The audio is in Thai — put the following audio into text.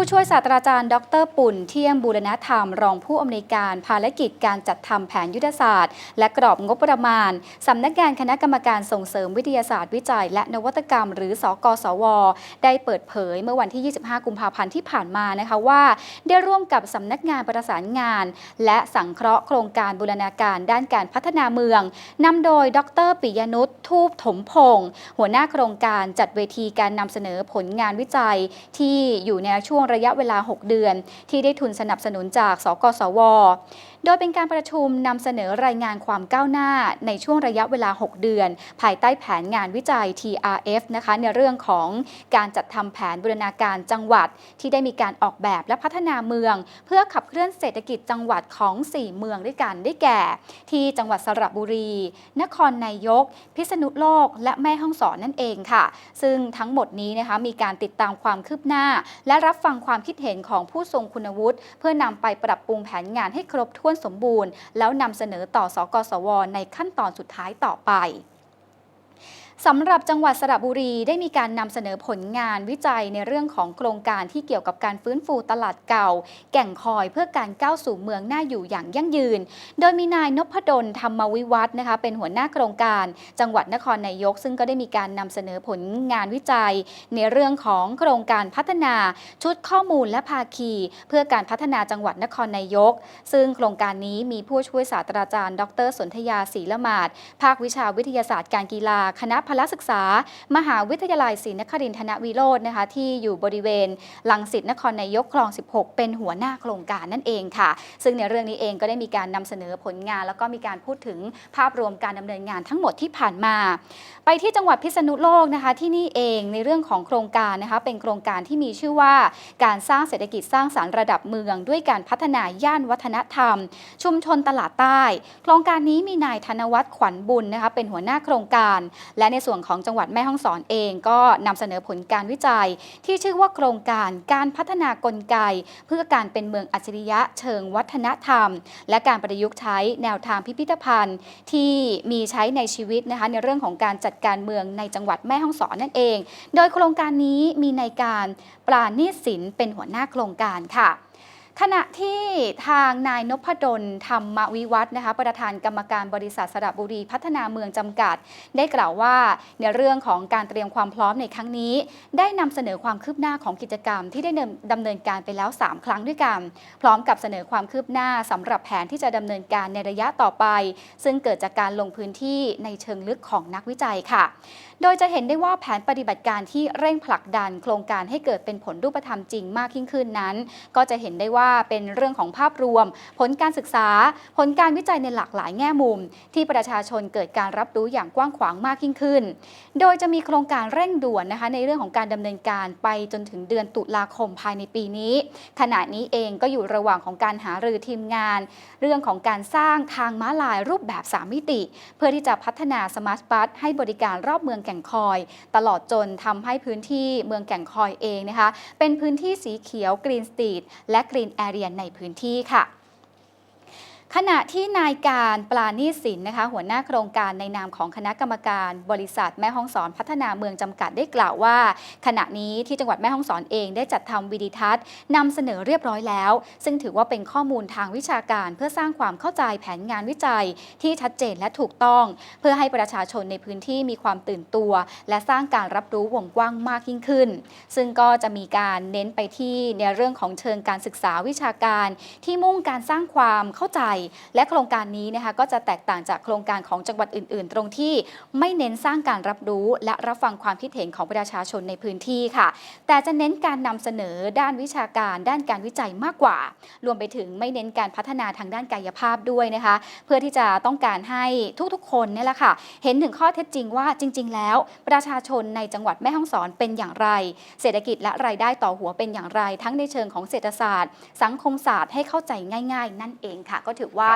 ู้ช่วยศาสตราจารย์ ดรปุ่น เที่ยงบูรณธรรม รองผู้อำนวยการภารกิจการจัดทำแผนยุทธศาสตร์ และกรอบงบประมาณสำนักงานคณะกรรมการส่งเสริมวิทยาศาสตร์วิจัย และนวัตกรรม หรือสกสว ได้เปิดเผยเมื่อวันที่ 25 กุมภาพันธ์ที่ผ่านมานะคะว่า ได้ร่วมกับสำนักงานประสานงาน และสังเคราะห์โครงการบูรณาการด้านการพัฒนาเมืองนำโดย ดรปิยนุชทูปถมพงศ์หัวหน้าโครงการจัดเวทีการนำเสนอผลงานวิจัยที่อยู่ในช่วงระยะเวลา 6 เดือน ที่ได้ทุนสนับสนุนจาก สกสวโดยเป็นการประชุมนำเสนอรายงานความก้าวหน้าในช่วงระยะเวลา 6 เดือน ภายใต้แผนงานวิจัย TRF นะคะในเรื่องของการจัดทำแผนบูรณาการจังหวัด ที่ได้มีการออกแบบและพัฒนาเมือง เพื่อขับเคลื่อนเศรษฐกิจจังหวัดของ 4 เมืองด้วยกันได้แก่ ที่จังหวัดสระบุรี นครนายก พิษณุโลก และแม่ฮ่องสอนนั่นเองค่ะ ซึ่งทั้งหมดนี้นะคะมีการติดตามความคืบหน้า และรับฟังความคิดเห็นของผู้ทรงคุณวุฒิเพื่อนำไปปรับปรุงแผนงานให้ครบถ้วนสมบูรณ์ แล้วนำเสนอต่อสกสวในขั้นตอนสุดท้ายต่อไป สำหรับจังหวัดสระบุรีได้มีการนำเสนอผลงานวิจัยในเรื่องของโครงการที่เกี่ยวกับการฟื้นฟูตลาดเก่า แก่งคอยเพื่อการก้าวสู่เมืองน่าอยู่อย่างยั่งยืน โดยมีนายนพดลธรรมวิวัฒน์นะคะเป็นหัวหน้าโครงการ จังหวัดนครนายก ซึ่งก็ได้มีการนำเสนอผลงานวิจัย ในเรื่องของโครงการพัฒนาชุดข้อมูลและภาคี เพื่อการพัฒนาจังหวัดนครนายก ซึ่งโครงการนี้มีผู้ช่วยศาสตราจารย์ ดรสนธยาศรีละมาดภาควิชาวิทยาศาสตร์การกีฬาคณะพละศึกษา มหาวิทยาลัยศรีนครินทรวิโรจน์นะคะที่อยู่บริเวณลังสิตนครนายกคลอง 16 เป็นหัวหน้าโครงการนั่นเองค่ะ ซึ่งในเรื่องนี้เองก็ได้มีการนำเสนอผลงาน แล้วก็มีการพูดถึงภาพรวมการดำเนินงานทั้งหมดที่ผ่านมา ไปที่จังหวัดพิษณุโลกนะคะที่นี่เองในเรื่องของโครงการนะคะเป็นโครงการที่มีชื่อว่า การสร้างเศรษฐกิจสร้างสารรค์ระดับเมือง ด้วยการพัฒนาย่านวัฒนธรรม ชุมชนตลาดใต้ โครงการนี้มีนายธนวัฒน์ขวัญบุญนะคะเป็นหัวหน้าโครงการ และในส่วนของจังหวัดแม่ฮ่องสอนเองก็นำเสนอผลการวิจัย ที่ชื่อว่าโครงการการพัฒนากลไก เพื่อการเป็นเมืองอัจฉริยะเชิงวัฒนธรรม และการประยุกต์ใช้แนวทางพิพิธภัณฑ์ ที่มีใช้ในชีวิตนะคะในเรื่องของการจัดการเมืองในจังหวัดแม่ฮ่องสอนนั่นเอง โดยโครงการนี้มีในการปราณีตศิลเป็นหัวหน้าโครงการค่ะ ขณะที่ทางนายนพดลธรรมวิวัฒน์นะคะ ประธานกรรมการบริษัทสระบุรีพัฒนาเมืองจำกัด ได้กล่าวว่าในเรื่องของการเตรียมความพร้อมในครั้งนี้ ได้นำเสนอความคืบหน้าของกิจกรรม ที่ได้ดำเนินการไปแล้ว 3 ครั้งด้วยกัน พร้อมกับเสนอความคืบหน้าสำหรับแผนที่จะดำเนินการในระยะต่อไป ซึ่งเกิดจากการลงพื้นที่ในเชิงลึกของนักวิจัยค่ะ โดยจะเห็นได้ว่าแผนปฏิบัติการที่เร่งผลักดัน โครงการให้เกิดเป็นผลรูปธรรมจริงมากยิ่งขึ้นนั้น ก็จะเห็นได้ว่าเป็นเรื่องของภาพรวม ผลการศึกษา ผลการวิจัยในหลากหลายแง่มุม ที่ประชาชนเกิดการรับรู้อย่างกว้างขวางมากยิ่งขึ้น โดยจะมีโครงการเร่งด่วนนะคะในเรื่องของการดำเนินการไปจนถึงเดือนตุลาคมภายในปีนี้ ขณะนี้เองก็อยู่ระหว่างของการหารือทีมงาน เรื่องของการสร้างทางม้าลายรูปแบบ 3 มิติ เพื่อที่จะพัฒนาสมาร์ทบัสให้บริการรอบเมืองแก่งคอย ตลอดจนทำให้พื้นที่เมืองแก่งคอยเองนะคะเป็นพื้นที่สีเขียวกรีนสตรีทและกรีนแอเรียในพื้นที่ค่ะ ขณะที่นายการปลาณีสินนะคะหัวหน้าโครงการในนามของคณะกรรมการบริษัทแม่ฮ่องสอนพัฒนาเมืองจำกัดได้กล่าวว่า ขณะนี้ที่จังหวัดแม่ฮ่องสอนเองได้จัดทำวิดีทัศน์นำเสนอเรียบร้อยแล้ว ซึ่งถือว่าเป็นข้อมูลทางวิชาการ เพื่อสร้างความเข้าใจแผนงานวิจัยที่ชัดเจนและถูกต้อง เพื่อให้ประชาชนในพื้นที่มีความตื่นตัว และสร้างการรับรู้วงกว้างมากยิ่งขึ้น ซึ่งก็จะมีการเน้นไปที่ในเรื่องของเชิงการศึกษาวิชาการ ที่มุ่งการสร้างความเข้าใจและโครงการนี้นะคะก็จะแตกต่างจากโครงการของจังหวัดอื่น ๆ ตรงที่ไม่เน้นสร้างการรับรู้ และรับฟังความคิดเห็นของประชาชนในพื้นที่ค่ะ แต่จะเน้นการนำเสนอด้านวิชาการ ด้านการวิจัยมากกว่า รวมไปถึงไม่เน้นการพัฒนาทางด้านกายภาพด้วยนะคะ เพื่อที่จะต้องการให้ทุกๆ คนเนี่ยแหละค่ะ เห็นถึงข้อเท็จจริงว่าจริง ๆ แล้ว ประชาชนในจังหวัดแม่ฮ่องสอนเป็นอย่างไร เศรษฐกิจและรายได้ต่อหัวเป็นอย่างไร ทั้งในเชิงของเศรษฐศาสตร์ สังคมศาสตร์ให้เข้าใจง่าย ๆ นั่นเองค่ะ ก็ถือว่า